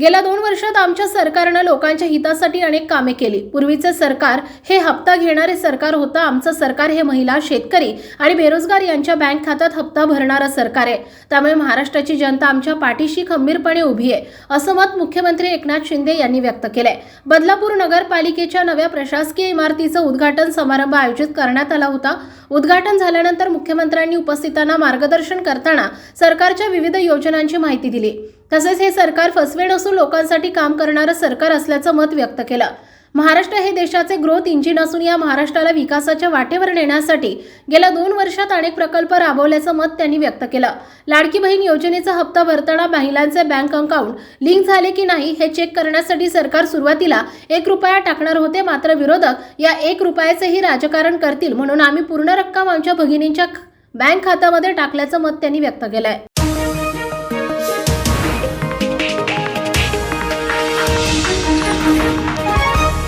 गेल्या दोन वर्षात आमच्या सरकारनं लोकांच्या हितासाठी अनेक कामे केली. पूर्वीचे सरकार हे हप्ता घेणारे सरकार होतं आमचं सरकार हे महिला शेतकरी आणि बेरोजगार यांच्या बँक खात्यात हप्ता भरणारं सरकार आहे. त्यामुळे महाराष्ट्राची जनता आमच्या पाठीशी खंबीरपणे उभी आहे असं मत मुख्यमंत्री एकनाथ शिंदे यांनी व्यक्त केलंय. बदलापूर नगरपालिकेच्या नव्या प्रशासकीय इमारतीचं उद्घाटन समारंभ आयोजित करण्यात आला होता. उद्घाटन झाल्यानंतर मुख्यमंत्र्यांनी उपस्थितांना मार्गदर्शन करताना सरकारच्या विविध योजनांची माहिती दिली. तसेच हे सरकार फसवेड असून लोकांसाठी काम करणारं सरकार असल्याचं मत व्यक्त केलं. महाराष्ट्र हे देशाचे ग्रोथ इंजिन असून या महाराष्ट्राला विकासाच्या वाटेवर नेण्यासाठी गेल्या दोन वर्षात अनेक प्रकल्प राबवल्याचं मत त्यांनी व्यक्त केलं. लाडकी बहीण योजनेचा हप्ता भरताना महिलांचे बँक अकाउंट लिंक झाले की नाही हे चेक करण्यासाठी सरकार सुरुवातीला एक रुपया टाकणार होते. मात्र विरोधक या एक रुपयाचेही राजकारण करतील म्हणून आम्ही पूर्ण रक्कम आमच्या भगिनींच्या बँक खात्यामध्ये टाकल्याचं मत त्यांनी व्यक्त केलंय.